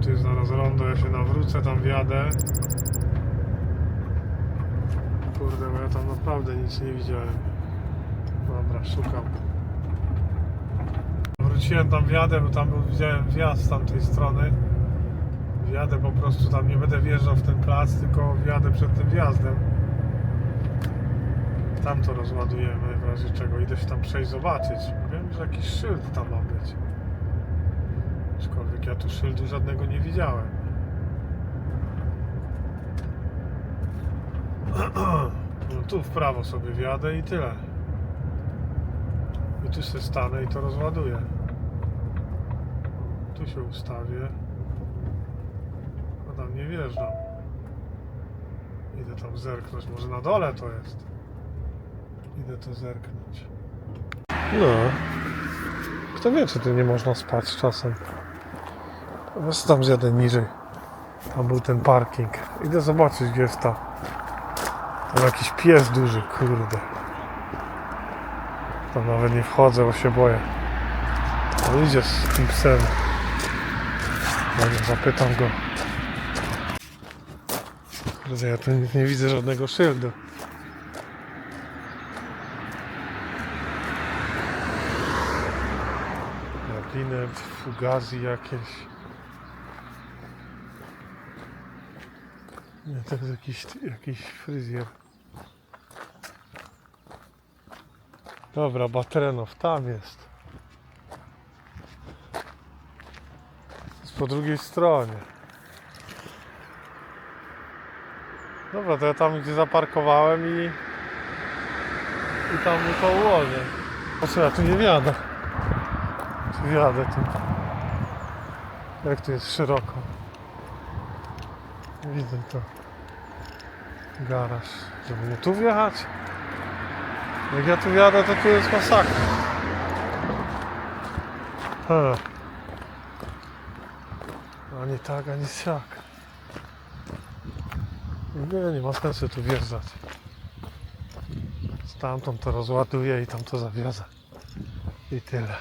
tu jest zaraz rondo, ja się nawrócę, tam wjadę. Kurde, bo ja tam naprawdę nic nie widziałem. Dobra, szukam. Wróciłem tam wjadę, bo tam był, widziałem wjazd z tamtej strony. Wjadę po prostu tam, nie będę wjeżdżał w ten plac, tylko wjadę przed tym wjazdem. Tam to rozładujemy, w razie czego idę się tam przejść zobaczyć. Wiem, że jakiś szyld tam ma być. Aczkolwiek ja tu szyldu żadnego nie widziałem. No tu w prawo sobie wjadę i tyle. I tu się stanę i to rozładuję. Tu się ustawię. A tam nie wjeżdżam. Idę tam zerknąć. Może na dole to jest. Idę to zerknąć. No. Kto wie, czy tu nie można spać czasem. Weź tam zjadę niżej. Tam był ten parking. Idę zobaczyć, gdzie jest ta. Tam jakiś pies duży, kurde. Tam nawet nie wchodzę, bo się boję. On idzie z tym psem. Może zapytam go. Kurde, ja tu nie widzę żadnego szyldu. Gabinet, fugazi jakieś. To jakiś, jakiś fryzjer. Dobra, Batrenow, tam jest. Jest po drugiej stronie. Dobra, to ja tam gdzie zaparkowałem i... I tam mu to ułożę. Co ja tu nie wjadę? Tu wjadę tu. Jak tu jest szeroko. Widzę to. Garaż. Żeby nie tu wjechać? Jak ja tu wjadę, to tu jest masakra. Ani tak, ani siak. Nie, nie ma sensu tu wjeżdżać. Stamtąd to rozładuję i tam to zawiozę. I tyle.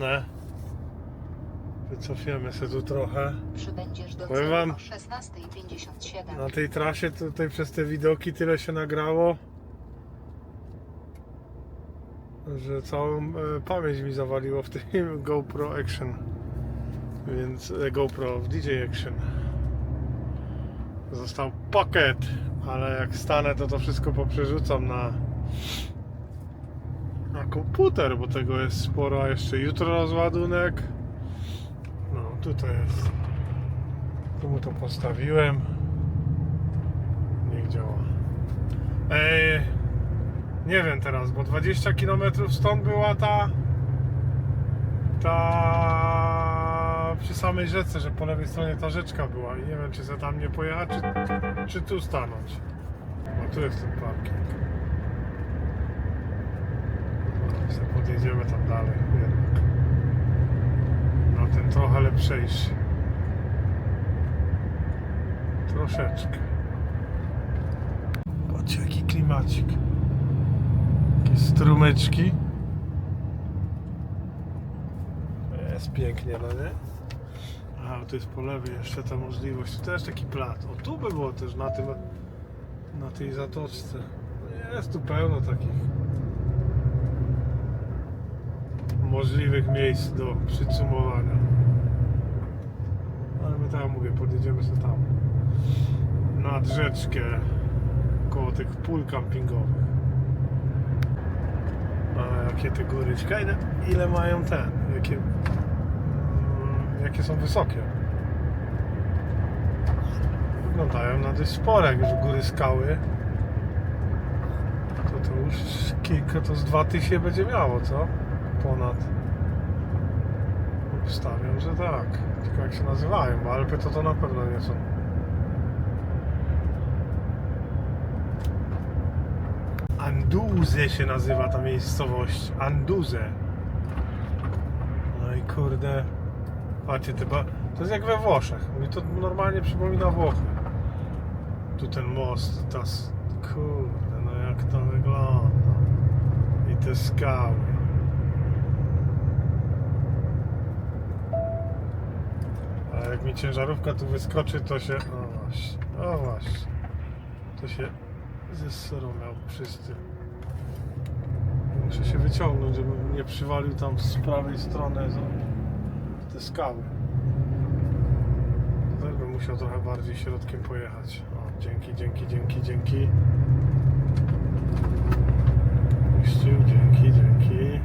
Stronę. Wycofiemy się tu trochę. Przybędziesz do Powiem wam- o 16.57. Na tej trasie tutaj przez te widoki tyle się nagrało, że całą e, pamięć mi zawaliło w tym GoPro Action. Więc e, GoPro w DJ Action. Został Pocket, ale jak stanę to to wszystko poprzerzucam na na komputer, bo tego jest sporo, a jeszcze jutro rozładunek. No tutaj jest. Tu mu to postawiłem. Niech działa. Ej, nie wiem teraz, bo 20 km stąd była ta. Ta. przy samej rzece, że po lewej stronie ta rzeczka była. I nie wiem, czy se tam nie pojechać, czy, czy tu stanąć. Bo tu jest ten parking. No, se podjedziemy tam dalej jednak. Na ten trochę lepszejszy. Troszeczkę. Patrzcie jaki klimacik. Jakieś strumyczki. Jest pięknie, no nie? Aha, tu jest po lewej jeszcze ta możliwość. Tu też taki plat. O, tu by było też na tym, na tej zatoczce. No Jest tu pełno takich możliwych miejsc do przycumowania. Ale my tam mówię, podjedziemy sobie tam. Nad rzeczkę koło tych pól kampingowych. A jakie te góry, ciekawe ile, ile mają ten, jakie, mm, jakie są wysokie. Wyglądają na dość spore, jak już góry skały. To to już kilka, to z dwa tysiące będzie miało, co? Ponad. Stawiam, że tak. Tylko jak się nazywają, bo Alpy to to na pewno nie są. Anduze się nazywa ta miejscowość. Anduze. No i kurde. Patrzcie, te to jest jak we Włoszech. Mi to normalnie przypomina Włochy. Tu ten most, ta... Kurde, no jak to wygląda. I te skały. A jak mi ciężarówka tu wyskoczy, to się... O właśnie, o właśnie. To się zesorą miał wszyscy. Muszę się wyciągnąć, żebym nie przywalił tam z prawej strony za te skały. Też bym musiał trochę bardziej środkiem pojechać. O, dzięki, dzięki, dzięki, dzięki. Puścił, dzięki, dzięki.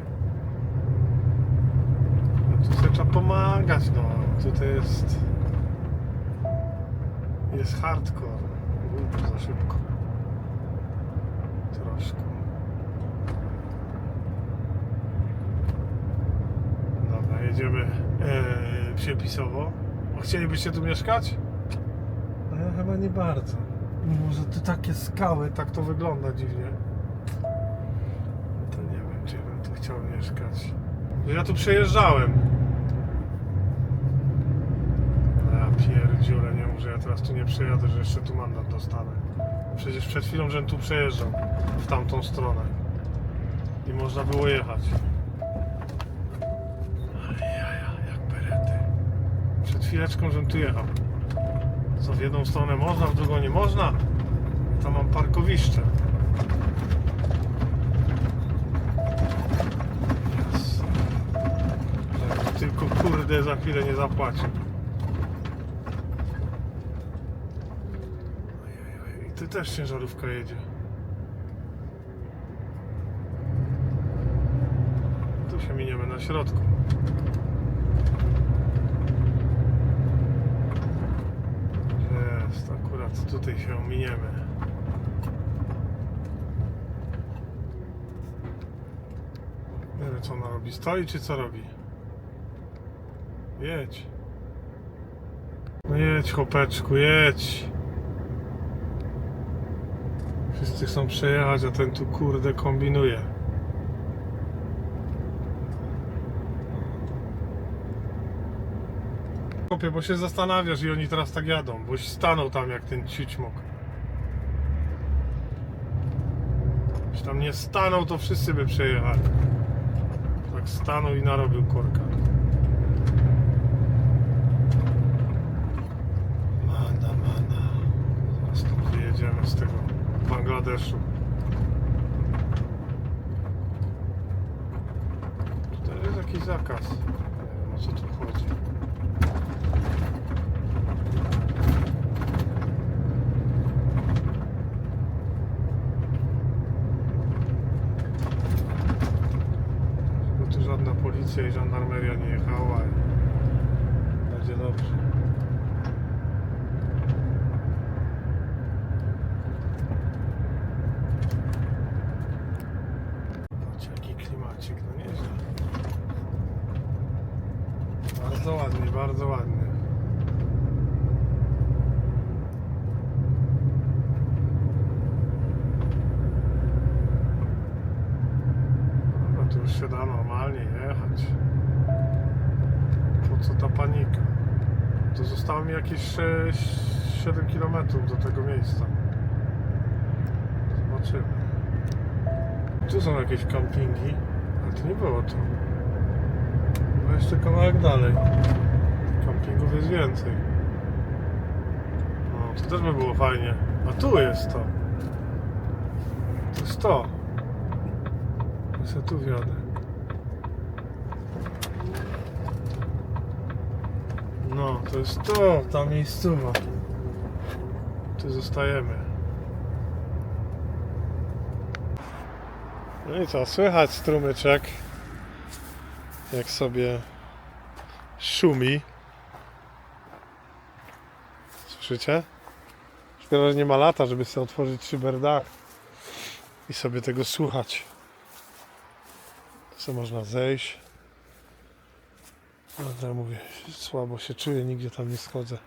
No tu trzeba pomagać, no. Tutaj jest... Jest hardcore. Uuu, za szybko. Troszkę. Dobra, jedziemy e, przepisowo. Chcielibyście tu mieszkać? No ja chyba nie bardzo. Mimo, że tu takie skały, tak to wygląda dziwnie. To nie wiem, czy ja bym tu chciał mieszkać. No Ja tu przejeżdżałem. Ja pierdziule, nie mów, że ja teraz tu nie przejadę, że jeszcze tu mandat dostanę. Przecież przed chwilą, żem tu przejeżdżał w tamtą stronę. I można było jechać. Jaja, jak berety. Przed chwileczką, żem tu jechał. Co w jedną stronę można, w drugą nie można. Tam mam parkowiszcze. Yes. Tylko kurde za chwilę nie zapłacił. Ojej, I tu też ciężarówka jedzie. Tu się miniemy na środku. Jest, akurat tutaj się miniemy. Nie wiem co ona robi. Stoi czy co robi? Jedź. No jedź chłopeczku, jedź. Wszyscy chcą przejechać, a ten tu kurde kombinuje. Kopie, bo się zastanawiasz i oni teraz tak jadą, boś stanął tam jak ten ciućmok. Jeśli tam nie stanął, to wszyscy by przejechali. Tak stanął i narobił korka. Mana, mana. Zaraz tu wyjedziemy z tego Bangladeszu. Tutaj jest jakiś zakaz. Nie wiem o co tu chodzi. Bo tu żadna policja i żandarmeria nie jechała i będzie dobrze. Patrz klimacik, no nieźle. Bardzo ładnie, bardzo ładnie. No tu już się da normalnie jechać. Po co ta panika? To zostało mi jakieś 6, 7 km do tego miejsca. Zobaczymy. Tu są jakieś kampingi, ale to nie było tu. Bo jeszcze kawałek dalej. Kampingów jest więcej. No, to też by było fajnie. A tu jest to. To jest to. Ja sobie tu wjadę. No, to jest to, ta miejscowa. Tu zostajemy. No i co, słychać strumyczek, jak sobie szumi. Słyszycie? Szkoda, że nie ma lata, żeby sobie otworzyć szyberdach i sobie tego słuchać. Tu sobie można zejść. No to ja mówię, słabo się czuję, nigdzie tam nie schodzę.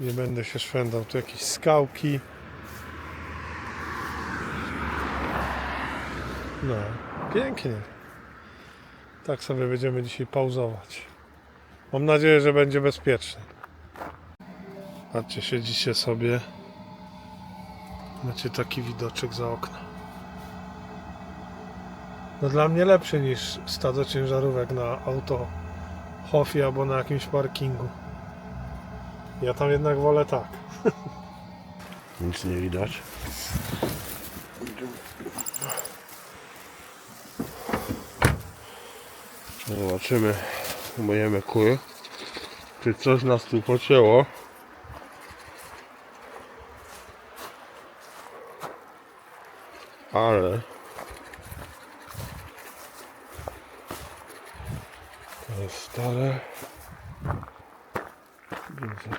Nie będę się szwendał. Tu jakieś skałki. No, pięknie. Tak sobie będziemy dzisiaj pauzować. Mam nadzieję, że będzie bezpiecznie. Patrzcie, siedzicie sobie. Macie taki widoczek za okno. No dla mnie lepszy niż stado ciężarówek na auto Hofie albo na jakimś parkingu. Ja tam jednak wolę tak. Nic nie widać. Zobaczymy, umyjemy kury. Czy coś nas tu pocięło? Ale to jest stare. Widzę.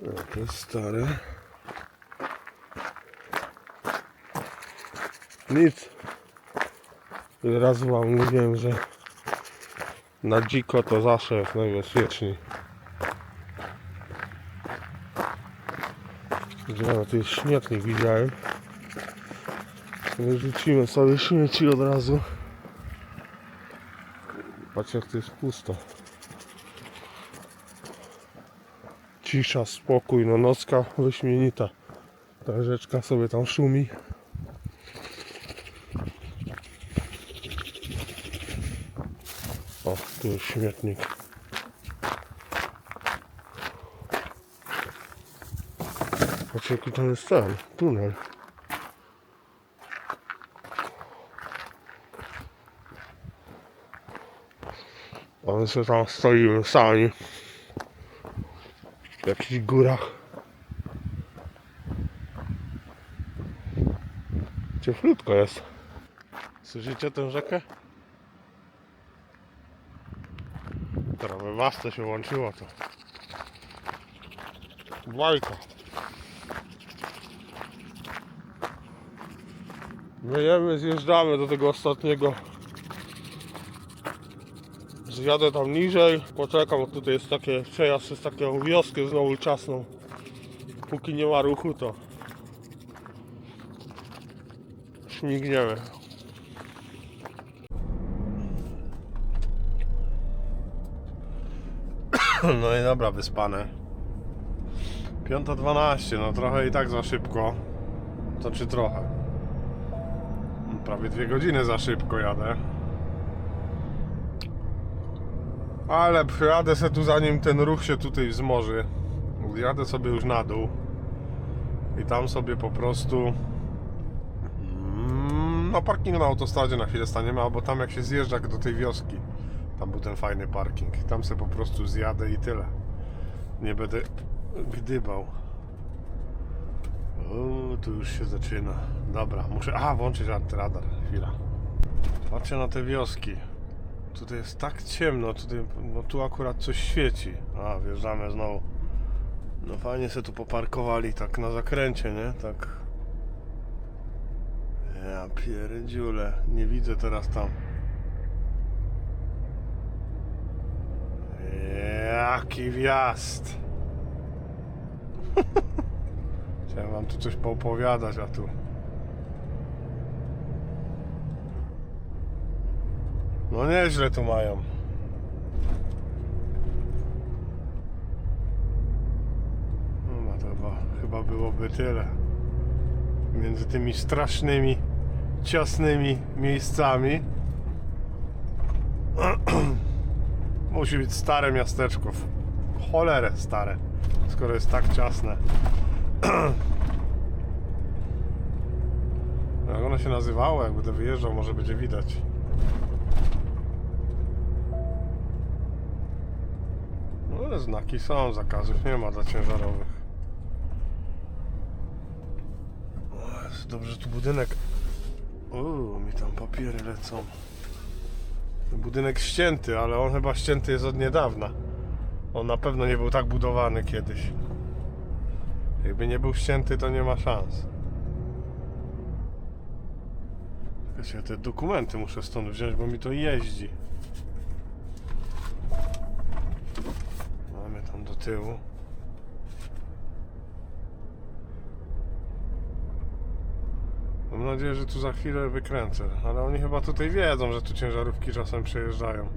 No, to jest stare. Nic. Od razu wam mówiłem, że na dziko to zawsze jest najbezpieczniej. Ja tu jest śmietnik widziałem. Wyrzuciłem sobie śmieci od razu. Patrz jak to jest pusto. cisza, spokój, no nocka wyśmienita. Ta rzeczka sobie tam szumi. O, tu jest śmietnik. Patrz jaki tam jest ten, tunel. A my sobie tam stoimy sami w jakichś górach. Cieplutko jest. Słyszycie tę rzekę? Teraz we wasce się łączyło to. Bajka. Myjemy, zjeżdżamy do tego ostatniego. Zjadę tam niżej, poczekam, bo tutaj jest takie przejazd przez taką wioskę znowu czasną. Póki nie ma ruchu, to śmigniemy. No i dobra, wyspane. 5.12, no trochę i tak za szybko. To czy trochę? prawie dwie godziny za szybko jadę. Ale jadę se tu zanim ten ruch się tutaj wzmoży. Jadę sobie już na dół. I tam sobie po prostu mm, na parking na autostradzie na chwilę staniemy, albo tam jak się zjeżdża do tej wioski. Tam był ten fajny parking. Tam sobie po prostu zjadę i tyle. Nie będę gdybał. O, tu już się zaczyna. Dobra, muszę. A, włączyć antyradar. Chwila. Patrzcie na te wioski. Tutaj jest tak ciemno, tutaj, no tu akurat coś świeci. A, wjeżdżamy znowu. No fajnie się tu poparkowali, tak na zakręcie, nie? Tak. Ja pierdziule, nie widzę teraz tam. Jaki wjazd! Chciałem wam tu coś poopowiadać, a tu... No nieźle tu mają. No, no to chyba, chyba byłoby tyle. Między tymi strasznymi, ciasnymi miejscami. Musi być stare miasteczko. Cholerę stare. Skoro jest tak ciasne. Jak ono się nazywało? Jak będę wyjeżdżał, może będzie widać. No ale znaki są, zakazów nie ma dla ciężarowych. O, jest dobrze, tu budynek. Uuu, mi tam papiery lecą. Budynek ścięty, ale on chyba ścięty jest od niedawna. On na pewno nie był tak budowany kiedyś. Jakby nie był ścięty, to nie ma szans. Tylko się te dokumenty muszę stąd wziąć, bo mi to jeździ. Mamy tam do tyłu. Mam nadzieję, że tu za chwilę wykręcę, ale oni chyba tutaj wiedzą, że tu ciężarówki czasem przejeżdżają.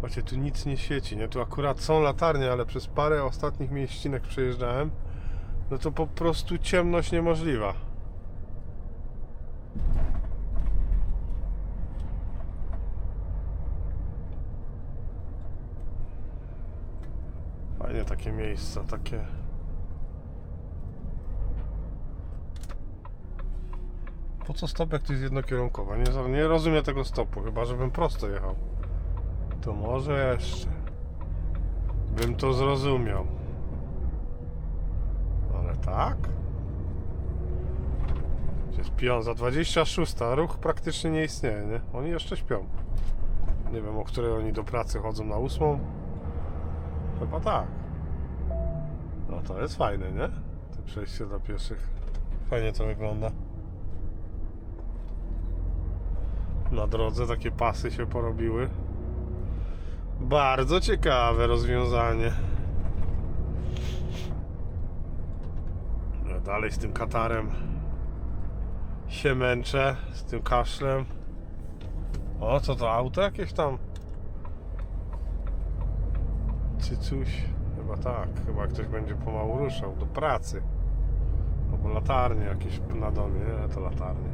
Właśnie tu nic nie świeci, nie? Tu akurat są latarnie, ale przez parę ostatnich mieścinek przejeżdżałem. No to po prostu ciemność niemożliwa. Fajnie takie miejsca, takie. Po co stop, jak to jest jednokierunkowa? Nie, nie rozumiem tego stopu, chyba żebym prosto jechał. To może jeszcze. Bym to zrozumiał. Ale tak? Jest pion za 26, a ruch praktycznie nie istnieje, nie? Oni jeszcze śpią. Nie wiem, o której oni do pracy chodzą na 8. Chyba tak. No to jest fajne, nie? To przejście dla pieszych. Fajnie to wygląda. Na drodze takie pasy się porobiły. Bardzo ciekawe rozwiązanie. No, Dalej z tym katarem się męczę, z tym kaszlem. O, co to auto jakieś tam? Czy coś? Chyba tak, chyba ktoś będzie pomału ruszał do pracy. Albo latarnie jakieś na domie, nie, to latarnie.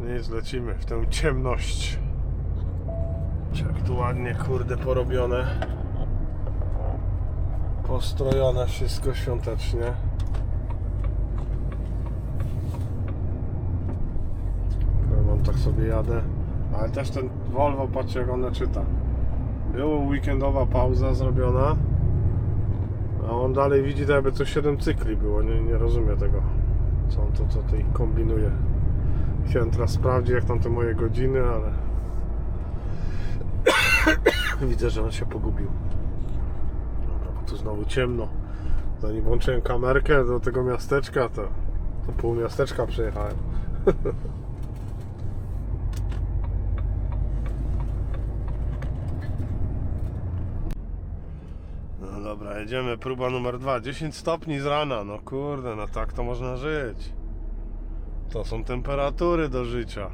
Nic, lecimy w tę ciemność. Jak tu ładnie, kurde, porobione. Postrojone wszystko świątecznie. Wam, tak sobie jadę. Ale też ten Volvo, patrzcie jak one czyta. Była weekendowa pauza zrobiona. A on dalej widzi, to jakby to 7 cykli było. Nie, nie rozumie tego, co on to tutaj kombinuje. Chciałem teraz sprawdzić, jak tam te moje godziny, ale widzę, że on się pogubił. Dobra, bo tu znowu ciemno. Zanim włączyłem kamerkę do tego miasteczka, to, to pół miasteczka przejechałem. No dobra, jedziemy. Próba numer dwa. 10 stopni z rana. No kurde, no tak to można żyć. To są temperatury do życia.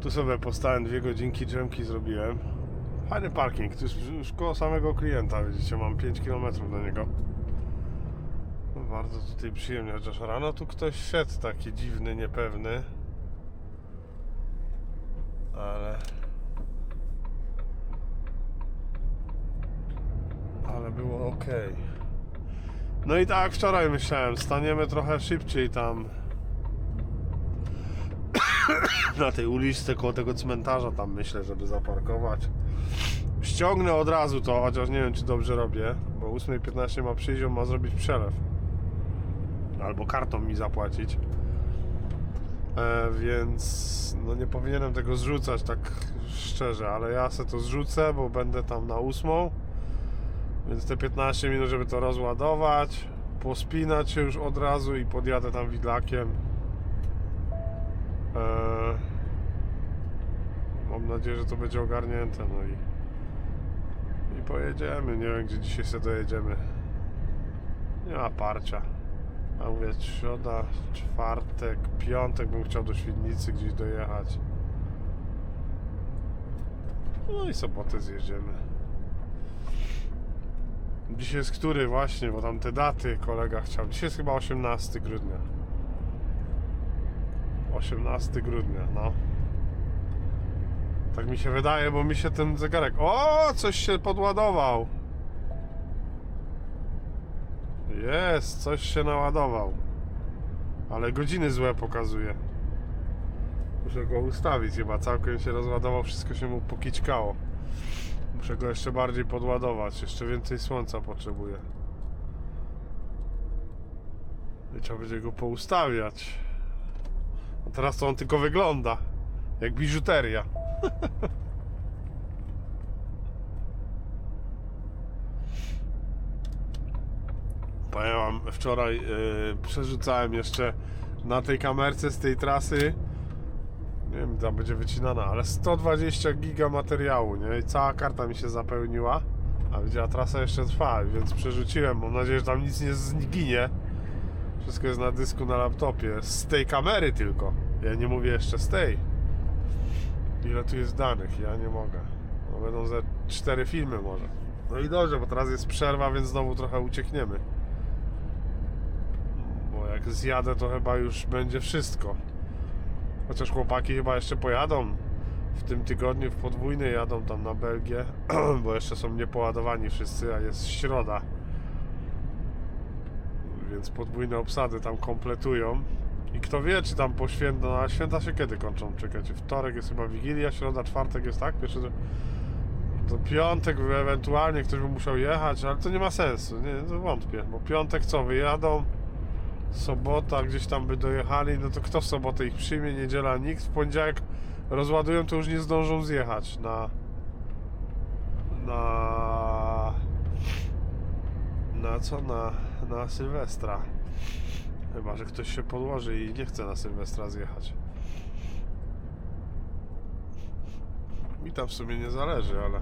Tu sobie postałem dwie godzinki drzemki zrobiłem. Fajny parking, tu już koło samego klienta, widzicie, mam 5 km do niego. No, bardzo tutaj przyjemnie, chociaż rano tu ktoś szedł taki dziwny, niepewny. Ale... Ale było ok. No i tak wczoraj myślałem, staniemy trochę szybciej tam na tej uliczce koło tego cmentarza tam myślę, żeby zaparkować. Ściągnę od razu to, chociaż nie wiem czy dobrze robię, bo o 8.15 ma przyjść, on ma zrobić przelew. Albo kartą mi zapłacić. E, więc no nie powinienem tego zrzucać tak szczerze, ale ja se to zrzucę, bo będę tam na 8. Więc te 15 minut, żeby to rozładować, pospinać się już od razu i podjadę tam widlakiem. Eee, mam nadzieję, że to będzie ogarnięte, no i i pojedziemy. Nie wiem, gdzie dzisiaj sobie dojedziemy. Nie ma parcia. A mówię, środa, czwartek, piątek bym chciał do Świdnicy gdzieś dojechać. No i sobotę zjedziemy. Dzisiaj jest który właśnie, bo tam te daty kolega chciał. Dzisiaj jest chyba 18 grudnia. 18 grudnia, no. Tak mi się wydaje, bo mi się ten zegarek. O, coś się podładował. Jest, coś się naładował. Ale godziny złe pokazuje. Muszę go ustawić chyba. Całkiem się rozładował, wszystko się mu pokićkało. Muszę go jeszcze bardziej podładować. Jeszcze więcej słońca potrzebuję. I trzeba będzie go poustawiać. Teraz to on tylko wygląda. Jak biżuteria. Powiem wczoraj yy, przerzucałem jeszcze na tej kamerce z tej trasy nie wiem, tam będzie wycinana, ale 120 giga materiału, nie? I cała karta mi się zapełniła, a widziała trasa jeszcze trwa, więc przerzuciłem. Mam nadzieję, że tam nic nie zginie. Wszystko jest na dysku na laptopie. Z tej kamery tylko. Ja nie mówię jeszcze z tej. Ile tu jest danych? Ja nie mogę. No będą ze cztery filmy może. No i dobrze, bo teraz jest przerwa, więc znowu trochę uciekniemy. Bo jak zjadę, to chyba już będzie wszystko. Chociaż chłopaki chyba jeszcze pojadą w tym tygodniu w podwójny jadą tam na Belgię, bo jeszcze są niepoładowani wszyscy, a jest środa. Więc podwójne obsady tam kompletują. I kto wie, czy tam po święta, no a święta się kiedy kończą? Czekajcie, wtorek jest chyba Wigilia, środa, czwartek jest tak? Pierwszy, to piątek ewentualnie ktoś by musiał jechać, ale to nie ma sensu, nie, to wątpię, bo piątek co, wyjadą, sobota gdzieś tam by dojechali, no to kto w sobotę ich przyjmie, niedziela nikt, w poniedziałek rozładują, to już nie zdążą zjechać na na na co? Na, na Sylwestra chyba, że ktoś się podłoży i nie chce na Sylwestra zjechać mi tam w sumie nie zależy, ale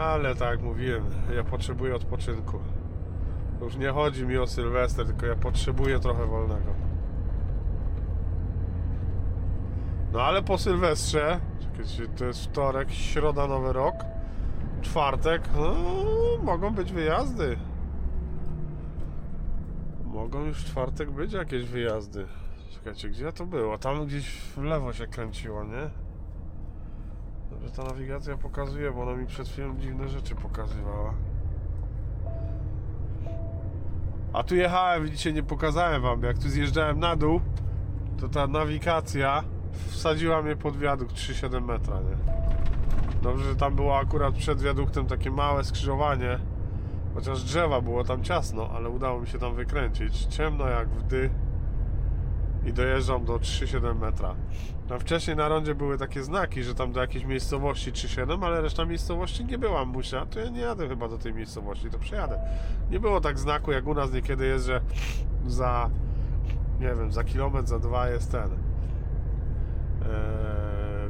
ale tak jak mówiłem, ja potrzebuję odpoczynku już nie chodzi mi o Sylwester, tylko ja potrzebuję trochę wolnego. No ale po Sylwestrze, czekajcie, to jest wtorek, środa, nowy rok, czwartek, no, mogą być wyjazdy. Mogą już w czwartek być jakieś wyjazdy. Czekajcie, gdzie to było? Tam gdzieś w lewo się kręciło, nie? Dobrze ta nawigacja pokazuje, bo ona mi przed chwilą dziwne rzeczy pokazywała. A tu jechałem, widzicie, nie pokazałem wam, jak tu zjeżdżałem na dół, to ta nawigacja wsadziła mnie pod wiadukt 3,7 metra, nie? Dobrze, że tam było akurat przed wiaduktem takie małe skrzyżowanie, chociaż drzewa było tam ciasno, ale udało mi się tam wykręcić. Ciemno jak wdy i dojeżdżam do 3,7 metra. Tam wcześniej na rondzie były takie znaki, że tam do jakiejś miejscowości 3,7, ale reszta miejscowości nie była musia, to ja nie jadę chyba do tej miejscowości, to przejadę. Nie było tak znaku jak u nas niekiedy jest, że za nie wiem, za kilometr, za dwa jest ten eee,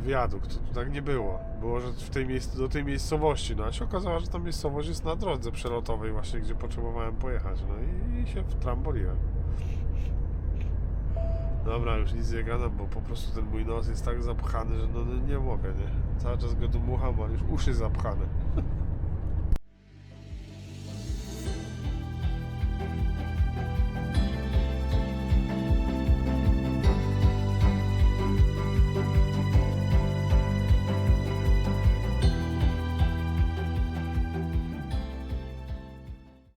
wiadukt. To tak nie było. Było, że w tej miejsc- do tej miejscowości, no a się okazało, że ta miejscowość jest na drodze przelotowej właśnie, gdzie potrzebowałem pojechać, no i, i się wtramboliłem. Dobra, już nic nie gadam, bo po prostu ten mój nos jest tak zapchany, że no no nie mogę, nie? Cały czas go dmucham, a już uszy zapchane.